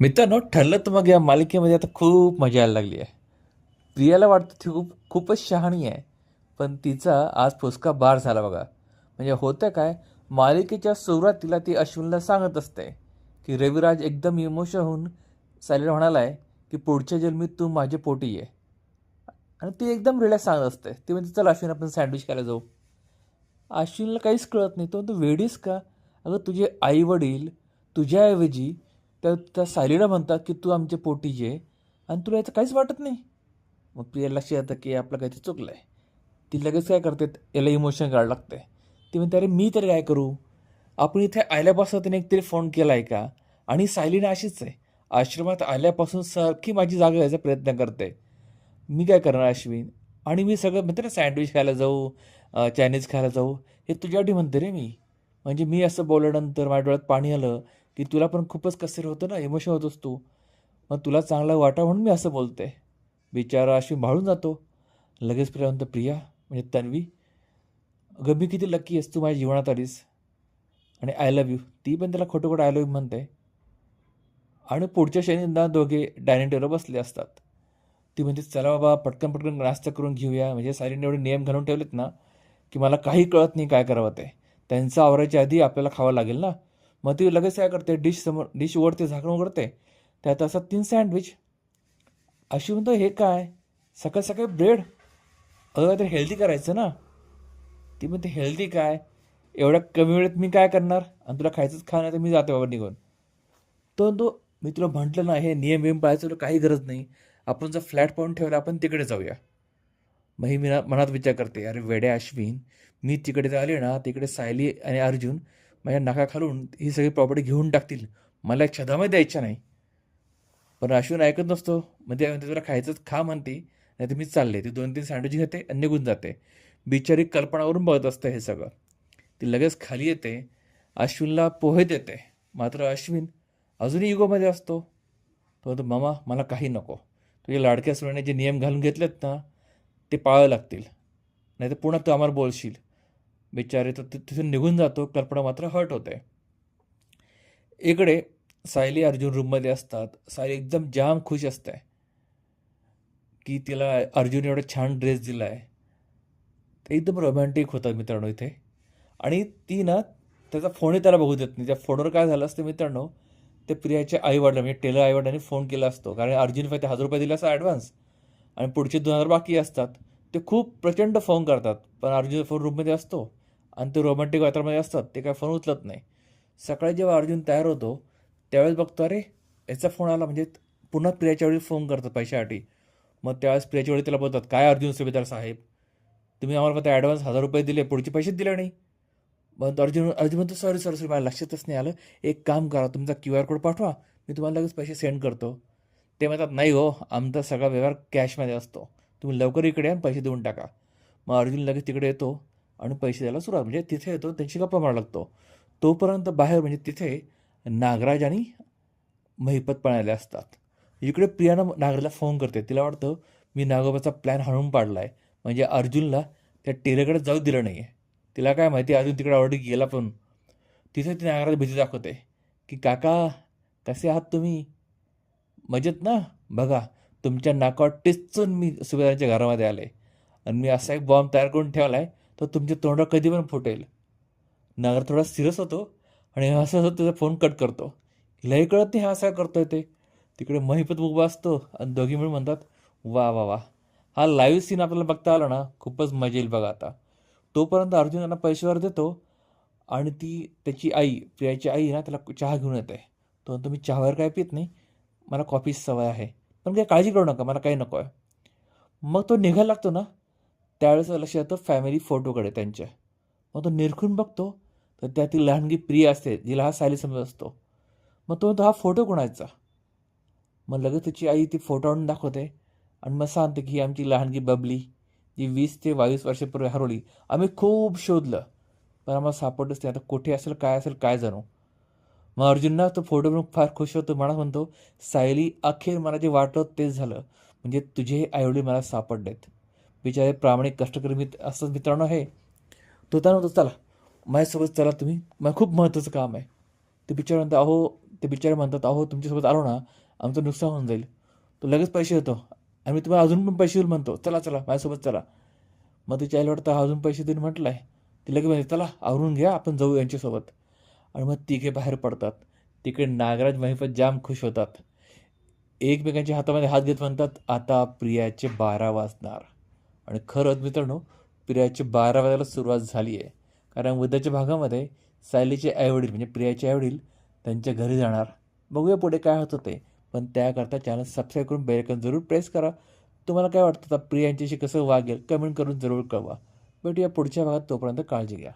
मित्रांनो ठरलं तर मग या मालिकेमध्ये आता खूप मजा यायला लागली आहे. प्रियाला वाटतं ती खूप खूपच शहाणी आहे. पण तिचा आज फुसका बार झाला बघा. म्हणजे होतं काय मालिकेच्या सुरुवातीला ती अश्विनला सांगत असते की रविराज एकदम इमोशन होऊन सायलेंट म्हणाला आहे की पुढच्या जन्मीत तू माझे पोटी ये. आणि ती एकदम रिलॅक्स सांगत असते. ती म्हणते चल अश्विन आपण सँडविच खायला जाऊ. अश्विनला काहीच कळत नाही. तो म्हणतो वेडीस का? अगं तुझे आई वडील तुझ्याऐवजी तर त्या सायलीला म्हणतात की तू आमच्या पोटी ये आणि तुला याचं काहीच वाटत नाही. मग प्रिया लक्षात येतं की आपलं काहीतरी चुकलं आहे ती लगेच काय करते याला इमोशन काढायला लागते ती म्हणते अरे मी तरी काय करू? आपण इथे आल्यापासून तिने एकतरी फोन केला आहे का? आणि सायलीना अशीच आहे. आश्रमात आल्यापासून सारखी माझी जागा घ्यायचा प्रयत्न करते. मी काय करणार अश्विन? आणि मी सगळं म्हणते ना सँडविच खायला जाऊ चायनीज खायला जाऊ. हे तुझ्यासाठी म्हणते रे मी. म्हणजे मी असं बोलल्यानंतर माझ्या डोळ्यात पाणी आलं की तुला पण खूपच कसर होतं ना इमोशन होतोस तू. मग तुला चांगला वाटा म्हणून मी असं बोलते बिचारा अशी भाळून जातो. लगेच प्रिया म्हणतो प्रिया म्हणजे तन्वी. अगं मी किती लकी आहेस तू माझ्या जीवनात आलीस. आणि आय लव्ह यू ती पण त्याला खोटं खोटं आय लव्ह यू म्हणते. आणि पुढच्या शनींदा दोघे डायनिंग टेबलवर बसले असतात. ती म्हणते चला बाबा पटकन पटकन नाश्ता करून घेऊया. म्हणजे सारीने एवढे नियम घालून ठेवलेत ना की मला काही कळत नाही काय करावं ते. त्यांचं आवरायच्या आधी आपल्याला खावं लागेल ना. मग ती लगेच काय करते डिश समोर डिश ओढते झाकण उघडते. त्यात असं तीन सँडविच अशी म्हणतो हे काय? सकाळ सकाळी ब्रेड अगं काहीतरी हेल्दी करायचं ना? ती म्हणते हेल्दी काय? एवढ्या कमी वेळेत मी काय करणार? आणि तुला खायचंच खा नाही तर मी जाते बाबा निघून. तो तो मी तुला म्हटलं ना हे नियम बियम पाळायचं तुला काही गरज नाही. आपण जर फ्लॅट पाहून ठेवला आपण तिकडे जाऊया. मग ही मी मनात विचार करते अरे वेड्या अश्विन मी तिकडे आले ना तिकडे सायली आणि अर्जुन माझ्या नाकाखालून ही सगळी प्रॉपर्टी घेऊन टाकतील. मला एक छदामध्ये द्यायच्या नाही. पण अश्विन ऐकत नसतो. मग ते म्हणते तुला खायचंच खा म्हणते. नाही तर मी चालले. ती दोन तीन सँडविच घेते आणि निघून जाते. बिचारी कल्पनावरून बघत असतं हे सगळं. ती लगेच खाली येते. अश्विनला पोहे देते. मात्र अश्विन अजूनही इगोमध्ये असतो. तो म्हणतो मामा मला काही नको. तुझ्या लाडक्या सुनाने जे नियम घालून घेतलेत ना ते पाळावे लागतील. नाही तर पुन्हा तू आम्हाला बोलशील. बिचारे तर तिथून निघून जातो कल्पना मात्र हर्ट होते. इकडे सायली अर्जुन रूममध्ये असतात. सायली एकदम जाम खुश असते. की तिला अर्जुन एवढा छान ड्रेस दिला आहे ते एकदम रोमॅन्टिक होतात मित्रांनो इथे. आणि ती ना त्याचा फोनही त्याला बघू देत नाही. त्या फोनवर काय झालं असतं मित्रांनो ते प्रियाच्या आईवडिला म्हणजे टेलर आईवडिलांनी फोन केला असतो. कारण अर्जुन फक्त हजार रुपये दिला असता ॲडव्हान्स आणि पुढचे दोन हजार बाकी असतात. ते खूप प्रचंड फोन करतात. पण अर्जुन फोन रूममध्ये असतो. आणि ते रोमॅन्टिक वातावरणामध्ये असतात ते काय फोन उचलत नाही. सकाळी जेव्हा अर्जुन तयार होतो त्यावेळेस बघतो अरे याचा फोन आला म्हणजे पुन्हा प्रियाच्या वेळी फोन करतात पैशासाठी. मग त्यावेळेस प्रियाच्या वेळी त्याला बोलतात काय अर्जुन सुभेदार साहेब? तुम्ही आम्हाला फक्त ॲडव्हान्स हजार रुपये दिले पुढचे पैसेच दिले नाही. मग अर्जुन अर्जुन म्हणतो सॉरी सॉरी सॉरी मला लक्षातच नाही आलं. एक काम करा तुमचा क्यू आर कोड पाठवा मी तुम्हाला लगेच पैसे सेंड करतो. ते म्हणतात नाही हो आमचा सगळा व्यवहार कॅशमध्ये असतो. तुम्ही लवकर इकडे आणि पैसे देऊन टाका. मग अर्जुन लगेच तिकडे येतो. आणि पैसे द्यायला सुरुवात. म्हणजे तिथे येतो त्यांची गप्पा मारा लागतो. तोपर्यंत बाहेर म्हणजे तिथे नागराज आणि महिपत पण आले असतात. इकडे प्रियानं नागराजला फोन करते. तिला वाटतं मी नागोबाचा प्लॅन हाणून पाडला आहे म्हणजे अर्जुनला त्या टेरेकडे जाऊ दिलं नाही आहे तिला काय माहिती अर्जुन तिकडे ऑलरेडी गेला पण. तिथे ती नागराज भीती दाखवते की काका कसे आहात तुम्ही? मजेत ना? बघा तुमच्या नाकावर टेस्टचं मी सुभेदारांच्या घरामध्ये आले. आणि मी असा एक बॉम्ब तयार करून ठेवला आहे तर तुमच्या तोंडावर कधी पण फुटेल. नागर थोडा सिरियस होतो आणि असं असं त्याचा फोन कट करतो. लई कळत नाही हा असा करतोय ते. तिकडे महिपत उभा असतो आणि दोघी मिळून म्हणतात वा वा वा. हा लाईव्ह सीन आपल्याला बघता आला ना खूपच मजा येईल बघा आता. तोपर्यंत अर्जुन त्यांना पैशावर देतो आणि ती त्याची आई प्रियाची आई ना त्याला चहा घेऊन येते. तो म्हणतो मी चहावर काय पित नाही. मला कॉफीची सवय आहे. पण काही काळजी करू नका मला काही नको आहे मग तो निघायला लागतो ना त्यावेळेस लक्ष येतं फॅमिली फोटोकडे त्यांच्या. मग तो निरखून बघतो तर त्यातील लहानगी प्रिय असते जिला हा सायली समजत असतो. मग तो म्हणतो हा फोटो कोणाचा? मग लगेच त्याची आई ती फोटो आणून दाखवते आणि मग सांगते की आमची लहानगी बबली जी वीस ते बावीस वर्षापूर्वी हरवली. आम्ही खूप शोधलं पण आम्हाला सापडलंच नाही. आता कुठे असेल काय असेल काय जाणू. मग अर्जुनना तो फोटो बघून फार खुश होतो. मला म्हणतो सायली अखेर मला जे वाटलं तेच झालं. म्हणजे तुझे आईवडील मला सापडलेत. बिचारे प्रामाणिक कष्टकरी मित्र असंच मित्रांनो आहे. तो त्या म्हणतो चला माझ्यासोबत चला तुम्ही. मला खूप महत्त्वाचं काम आहे. ते बिचारे म्हणतात अहो ते बिचारे म्हणतात अहो तुमच्यासोबत आलो ना आमचं नुकसान होऊन जाईल. तो लगेच पैसे देतो. आणि मी तुम्हाला अजून पण पैसे देईल म्हणतो चला चला माझ्यासोबत चला. मग तिच्या आईला वाटतं अजून पैसे देऊन म्हटलं आहे ती लगेच म्हणते चला आवरून घ्या आपण जाऊ यांच्यासोबत. आणि मग तिघे बाहेर पडतात. तिकडे नागराज महिपत जाम खुश होतात. एकमेकांच्या हातामध्ये हात घेत म्हणतात आता प्रियाचे बारा वाजणार. आणि खरंच मित्रांनो प्रियाची बारा वाजायला सुरुवात झाली आहे कारण उद्याच्या भागामध्ये सायलीचे आईवडील म्हणजे प्रियाचे आईवडील त्यांच्या घरी जाणार. बघूया पुढे काय होतं ते. पण त्याकरता चॅनल सबस्क्राईब करून बेलकन जरूर प्रेस करा. तुम्हाला काय वाटतं? आता प्रियांच्याशी कसं वागेल? कमेंट करून जरूर कळवा. भेटूया पुढच्या भागात. तोपर्यंत काळजी घ्या.